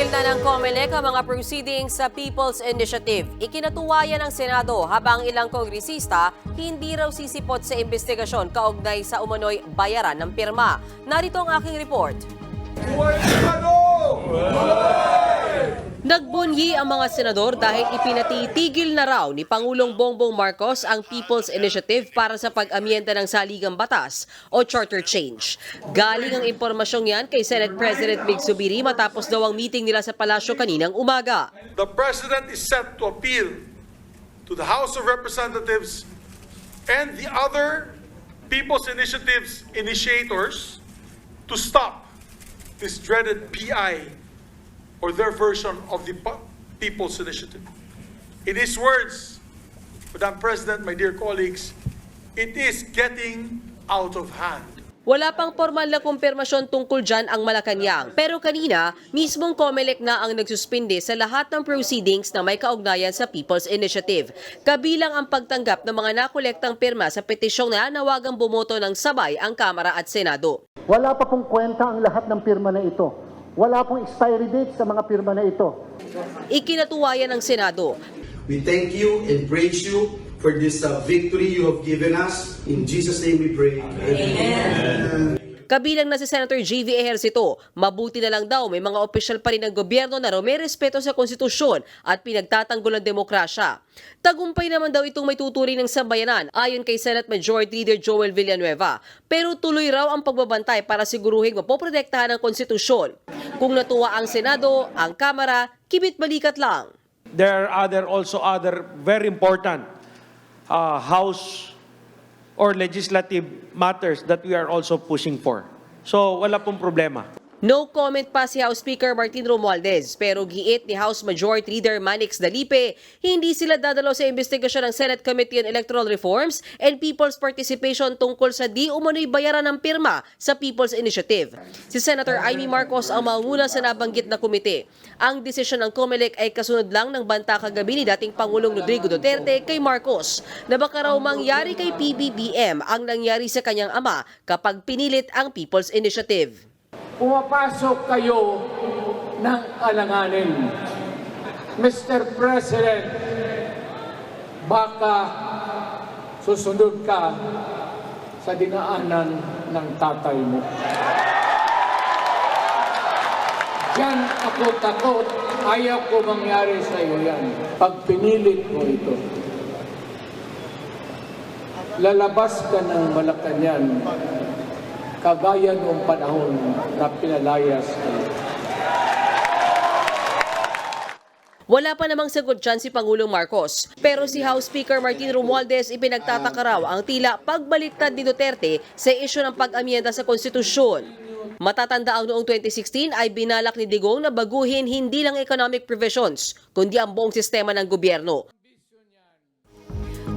Itinigil na ng COMELEC ang mga proceedings sa People's Initiative. Ikinatuwayan ng Senado habang ilang kongresista hindi raw sisipot sa investigasyon kaugnay sa umano'y bayaran ng pirma. Narito ang aking report. Nagbunyi ang mga senador dahil ipinatitigil na raw ni Pangulong Bongbong Marcos ang People's Initiative para sa pag-amyenda ng saligang batas o charter change. Galing ang impormasyong yan kay Senate President Mig Zubiri matapos daw ang meeting nila sa palasyo kaninang umaga. The President is set to appeal to the House of Representatives and the other People's Initiatives initiators to stop this dreaded PI or their version of the People's Initiative. In his words, Madam President, my dear colleagues, it is getting out of hand. Wala pang formal na kumpirmasyon tungkol dyan ang Malacanang. Pero kanina, mismong COMELEC na ang nagsuspinde sa lahat ng proceedings na may kaugnayan sa People's Initiative. Kabilang ang pagtanggap ng mga nakolektang pirma sa petisyong na nawagang bumoto ng sabay ang Kamara at Senado. Wala pa pong kwenta ang lahat ng pirma na ito. Wala pong expiry date sa mga pirma na ito. Ikinatuwayan ng Senado. We thank you and praise you for this uh, victory you have given us. In Jesus' name we pray. Amen. Kabilang na si Senator G.V. Ejercito, mabuti na lang daw may mga opisyal pa rin ng gobyerno na may respeto sa konstitusyon at pinagtatanggol ang demokrasya. Tagumpay naman daw itong may tuturing ng sambayanan ayon kay Senate Majority Leader Joel Villanueva. Pero tuloy raw ang pagbabantay para siguruhin mapoprotektahan ang konstitusyon. Kung natuwa ang Senado, ang Kamara, kibit balikat lang. there are other also other very important uh, House or legislative matters that we are also pushing for. So wala pong problema. No comment pa si House Speaker Martin Romualdez pero giit ni House Majority Leader Manix Dalipe, hindi sila dadalo sa investigasyon ng Senate Committee on Electoral Reforms and People's Participation tungkol sa di umano'y bayaran ng pirma sa People's Initiative. Si Senator Amy Marcos ang maunguna sa nabanggit na komite. Ang desisyon ng COMELEC ay kasunod lang ng banta kagabi ni dating Pangulong Rodrigo Duterte kay Marcos na baka raw mangyari kay PBBM ang nangyari sa kanyang ama kapag pinilit ang People's Initiative. Pumapasok kayo ng alanganin. Mr. President, baka susunod ka sa dinaanan ng tatay mo. Diyan ako takot. Ayaw ko mangyari sa iyo yan. Pag pinilit mo ito, lalabas ka ng Malacanang kagaya noong panahon na pinalayas kayo. Wala pa namang sagot dyan si Pangulong Marcos. Pero si House Speaker Martin Romualdez ipinagtataka raw ang tila pagbaliktad ni Duterte sa isyu ng pag-amyenda sa konstitusyon. Matatanda ang noong 2016 ay binalak ni Digong na baguhin hindi lang economic provisions, kundi ang buong sistema ng gobyerno.